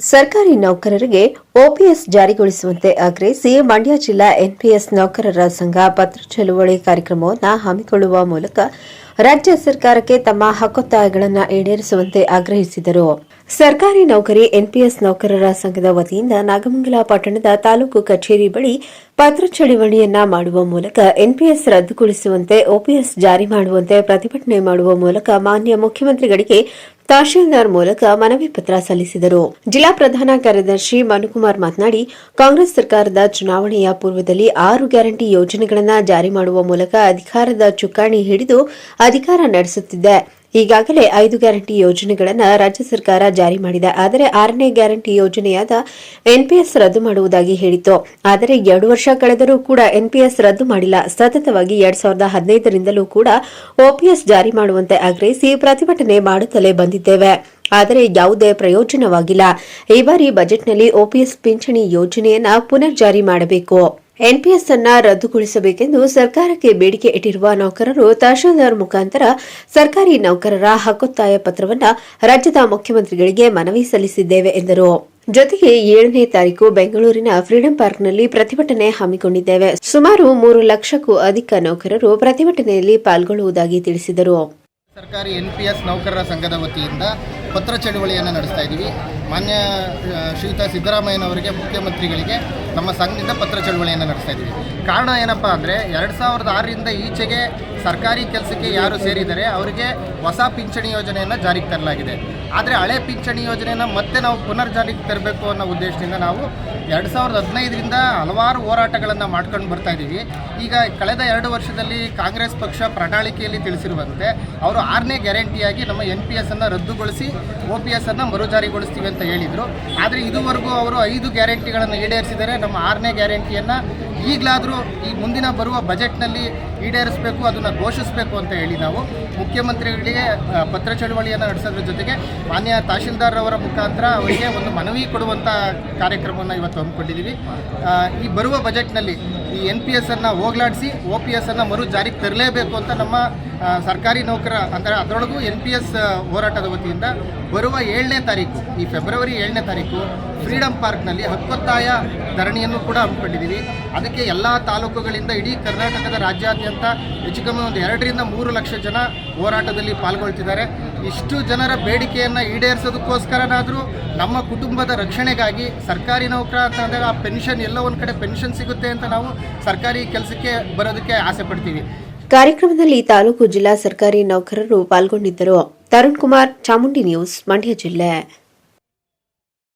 ಸರ್ಕಾರಿ ನೌಕರರಿಗೆ ಒಪಿಎಸ್ ಜಾರಿಗೊಳಿಸುವಂತೆ ಆಗ್ರಹಿಸಿ ಮಂಡ್ಯ ಜಿಲ್ಲಾ ಎನ್ಪಿಎಸ್ ನೌಕರರ ಸಂಘ ಪತ್ರ ಚಳುವಳಿ ಕಾರ್ಯಕ್ರಮವನ್ನು ಹಮ್ಮಿಕೊಳ್ಳುವ ಮೂಲಕ ರಾಜ್ಯ ಸರ್ಕಾರಕ್ಕೆ ತಮ್ಮ ಹಕ್ಕೊತ್ತಾಯಗಳನ್ನು ಈಡೇರಿಸುವಂತೆ ಆಗ್ರಹಿಸಿದರು. ಸರ್ಕಾರಿ ನೌಕರಿ, ಎನ್ಪಿಎಸ್ ನೌಕರರ ಸಂಘದ ವತಿಯಿಂದ ನಾಗಮಂಗಲ ಪಟ್ಟಣದ ತಾಲೂಕು ಕಚೇರಿ ಬಳಿ ಪತ್ರ ಚಳವಳಿಯನ್ನ ಮಾಡುವ ಮೂಲಕ ಎನ್ಪಿಎಸ್ ರದ್ದುಗೊಳಿಸುವಂತೆ ಒಪಿಎಸ್ ಜಾರಿ ಮಾಡುವಂತೆ ಪ್ರತಿಭಟನೆ ಮಾಡುವ ಮೂಲಕ ಮಾನ್ಯ ಮುಖ್ಯಮಂತ್ರಿಗಳಿಗೆ ತಹಶೀಲ್ದಾರ್ ಮೂಲಕ ಮನವಿ ಪತ್ರ ಸಲ್ಲಿಸಿದರು. ಜಿಲ್ಲಾ ಪ್ರಧಾನ ಕಾರ್ಯದರ್ಶಿ ಮನುಕುಮಾರ್ ಮಾತನಾಡಿ, ಕಾಂಗ್ರೆಸ್ ಸರ್ಕಾರದ ಚುನಾವಣೆಯ ಪೂರ್ವದಲ್ಲಿ ಆರು ಗ್ಯಾರಂಟಿ ಯೋಜನೆಗಳನ್ನು ಜಾರಿ ಮಾಡುವ ಮೂಲಕ ಅಧಿಕಾರದ ಚುಕ್ಕಾಣಿ ಹಿಡಿದು ಅಧಿಕಾರ ನಡೆಸುತ್ತಿದೆ. ಈಗಾಗಲೇ ಐದು ಗ್ಯಾರಂಟಿ ಯೋಜನೆಗಳನ್ನು ರಾಜ್ಯ ಸರ್ಕಾರ ಜಾರಿ ಮಾಡಿದೆ. ಆದರೆ ಆರನೇ ಗ್ಯಾರಂಟಿ ಯೋಜನೆಯಾದ ಎನ್ಪಿಎಸ್ ರದ್ದು ಮಾಡುವುದಾಗಿ ಹೇಳಿತ್ತು. ಆದರೆ ಎರಡು ವರ್ಷ ಕಳೆದರೂ ಕೂಡ ಎನ್ಪಿಎಸ್ ರದ್ದು ಮಾಡಿಲ್ಲ. ಸತತವಾಗಿ ಎರಡ್ ಸಾವಿರದ ಹದಿನೈದರಿಂದಲೂ ಕೂಡ ಓಪಿಎಸ್ ಜಾರಿ ಮಾಡುವಂತೆ ಆಗ್ರಹಿಸಿ ಪ್ರತಿಭಟನೆ ಮಾಡುತ್ತಲೇ ಬಂದಿದ್ದೇವೆ. ಆದರೆ ಯಾವುದೇ ಪ್ರಯೋಜನವಾಗಿಲ್ಲ. ಈ ಬಾರಿ ಬಜೆಟ್ನಲ್ಲಿ ಓಪಿಎಸ್ ಪಿಂಚಣಿ ಯೋಜನೆಯನ್ನು ಪುನರ್ ಜಾರಿ ಮಾಡಬೇಕು. ಎನ್ಪಿಎಸ್ ಅನ್ನ ರದ್ದುಗೊಳಿಸಬೇಕೆಂದು ಸರ್ಕಾರಕ್ಕೆ ಬೇಡಿಕೆ ಇಟ್ಟಿರುವ ನೌಕರರು ತಹಶೀಲ್ದಾರ್ ಮುಖಾಂತರ ಸರ್ಕಾರಿ ನೌಕರರ ಹಕ್ಕೊತ್ತಾಯ ಪತ್ರವನ್ನು ರಾಜ್ಯದ ಮುಖ್ಯಮಂತ್ರಿಗಳಿಗೆ ಮನವಿ ಸಲ್ಲಿಸಿದ್ದೇವೆ ಎಂದರು. ಜೊತೆಗೆ ಏಳನೇ ತಾರೀಕು ಬೆಂಗಳೂರಿನ ಫ್ರೀಡಂ ಪಾರ್ಕ್ನಲ್ಲಿ ಪ್ರತಿಭಟನೆ ಹಮ್ಮಿಕೊಂಡಿದ್ದೇವೆ. ಸುಮಾರು ಮೂರು ಲಕ್ಷಕ್ಕೂ ಅಧಿಕ ನೌಕರರು ಪ್ರತಿಭಟನೆಯಲ್ಲಿ ಪಾಲ್ಗೊಳ್ಳುವುದಾಗಿ ತಿಳಿಸಿದರು. ಸರ್ಕಾರಿ ಎನ್ಪಿಎಸ್ ನೌಕರರ ಸಂಘದ ವತಿಯಿಂದ ಪತ್ರ ಚಳುವಳಿಯನ್ನು ನಡೆಸ್ತಾ ಇದ್ದೀವಿ. ಮಾನ್ಯ ಶ್ರೀಯುತ ಸಿದ್ದರಾಮಯ್ಯನವರಿಗೆ, ಮುಖ್ಯಮಂತ್ರಿಗಳಿಗೆ ನಮ್ಮ ಸಂಘದಿಂದ ಪತ್ರ ಚಳುವಳಿಯನ್ನು ನಡೆಸ್ತಾ ಇದ್ದೀವಿ. ಕಾರಣ ಏನಪ್ಪ ಅಂದರೆ, ಎರಡು ಸಾವಿರದ ಆರರಿಂದ ಈಚೆಗೆ ಸರ್ಕಾರಿ ಕೆಲಸಕ್ಕೆ ಯಾರು ಸೇರಿದರೆ, ಅವರಿಗೆ ಹೊಸ ಪಿಂಚಣಿ ಯೋಜನೆಯನ್ನು ಜಾರಿಗೆ ತರಲಾಗಿದೆ. ಆದರೆ ಹಳೆ ಪಿಂಚಣಿ ಯೋಜನೆಯನ್ನು ಮತ್ತೆ ನಾವು ಪುನರ್ ಜಾರಿಗೆ ತರಬೇಕು ಅನ್ನೋ ಉದ್ದೇಶದಿಂದ ನಾವು ಎರಡು ಸಾವಿರದ ಹದಿನೈದರಿಂದ ಹಲವಾರು ಹೋರಾಟಗಳನ್ನು ಮಾಡ್ಕೊಂಡು ಬರ್ತಾ ಇದ್ದೀವಿ ಈಗ ಕಳೆದ ಎರಡು ವರ್ಷದಲ್ಲಿ ಕಾಂಗ್ರೆಸ್ ಪಕ್ಷ ಪ್ರಣಾಳಿಕೆಯಲ್ಲಿ ತಿಳಿಸಿರುವಂತೆ ಅವರು ಆರನೇ ಗ್ಯಾರಂಟಿಯಾಗಿ ನಮ್ಮ ಎನ್ ಪಿ ಎಸ್ ಅನ್ನು ರದ್ದುಗೊಳಿಸಿ ಒ ಪಿ ಎಸ್ ಅನ್ನು ಮರುಜಾರಿಗೊಳಿಸ್ತೀವಿ ಅಂತ ಹೇಳಿದರು. ಆದರೆ ಇದುವರೆಗೂ ಅವರು ಐದು ಗ್ಯಾರಂಟಿಗಳನ್ನು ಈಡೇರಿಸಿದರೆ ನಮ್ಮ ಆರನೇ ಗ್ಯಾರಂಟಿಯನ್ನು ಈಗಲಾದರೂ ಈ ಮುಂದಿನ ಬರುವ ಬಜೆಟ್ನಲ್ಲಿ ಈಡೇರಿಸಬೇಕು, ಅದನ್ನು ಘೋಷಿಸಬೇಕು ಅಂತ ಹೇಳಿ ನಾವು ಮುಖ್ಯಮಂತ್ರಿಗಳಿಗೆ ಪತ್ರ ಚಳುವಳಿಯನ್ನು ನಡೆಸೋದ್ರ ಜೊತೆಗೆ ಮಾನ್ಯ ತಹಶೀಲ್ದಾರ್ ಅವರ ಮುಖಾಂತರ ಅವರಿಗೆ ಒಂದು ಮನವಿ ಕೊಡುವಂಥ ಕಾರ್ಯಕ್ರಮವನ್ನು ಇವತ್ತು ಹಮ್ಮಿಕೊಂಡಿದ್ದೀವಿ. ಈ ಬರುವ ಬಜೆಟ್ನಲ್ಲಿ ಈ ಎನ್ ಪಿ ಎಸ್ ಅನ್ನು ಹೋಗ್ಲಾಡಿಸಿ ಒ ಪಿ ಎಸ್ ಅನ್ನು ಮರು ಜಾರಿಗೆ ತರಲೇಬೇಕು ಅಂತ ನಮ್ಮ ಸರ್ಕಾರಿ ನೌಕರ, ಅಂದರೆ ಅದರೊಳಗೂ ಎನ್ ಪಿ ಎಸ್ ಹೋರಾಟದ ವತಿಯಿಂದ ಬರುವ ಏಳನೇ ತಾರೀಕು, ಈ ಫೆಬ್ರವರಿ ಏಳನೇ ತಾರೀಕು ಫ್ರೀಡಂ ಪಾರ್ಕ್ನಲ್ಲಿ ಹಕ್ಕೊತ್ತಾಯ ಧರಣಿಯನ್ನು ಕೂಡ ಹಮ್ಮಿಕೊಂಡಿದ್ದೀವಿ. ಅದಕ್ಕೆ ಎಲ್ಲ ತಾಲೂಕುಗಳಿಂದ ಇಡೀ ಕರ್ನಾಟಕದ ರಾಜ್ಯಾದ್ಯಂತ ಹೆಚ್ಚು ಕಮ್ಮಿ ಒಂದು ಎರಡರಿಂದ ಮೂರು ಲಕ್ಷ ಜನ ಹೋರಾಟದಲ್ಲಿ ಪಾಲ್ಗೊಳ್ತಿದ್ದಾರೆ. ಇಷ್ಟು ಜನರ ಬೇಡಿಕೆಯನ್ನು ಈಡೇರಿಸೋದಕ್ಕೋಸ್ಕರನಾದರೂ ನಮ್ಮ ಕುಟುಂಬದ ರಕ್ಷಣೆಗಾಗಿ ಸರ್ಕಾರಿ ನೌಕರ ಅಂತ ಅಂದಾಗ ಆ ಪೆನ್ಷನ್ ಎಲ್ಲೋ ಒಂದು ಕಡೆ ಪೆನ್ಷನ್ ಸಿಗುತ್ತೆ ಅಂತ ನಾವು ಸರ್ಕಾರಿ ಕೆಲಸಕ್ಕೆ ಬರೋದಕ್ಕೆ ಆಸೆ ಪಡ್ತೀವಿ. ಕಾರ್ಯಕ್ರಮದಲ್ಲಿ ತಾಲೂಕು ಜಿಲ್ಲಾ ಸರ್ಕಾರಿ ನೌಕರರು ಪಾಲ್ಗೊಂಡಿದ್ದರು. ತರುಣ್ ಕುಮಾರ್ ಚಾಮುಂಡಿ ನ್ಯೂಸ್ ಮಂಡ್ಯ ಜಿಲ್ಲೆ.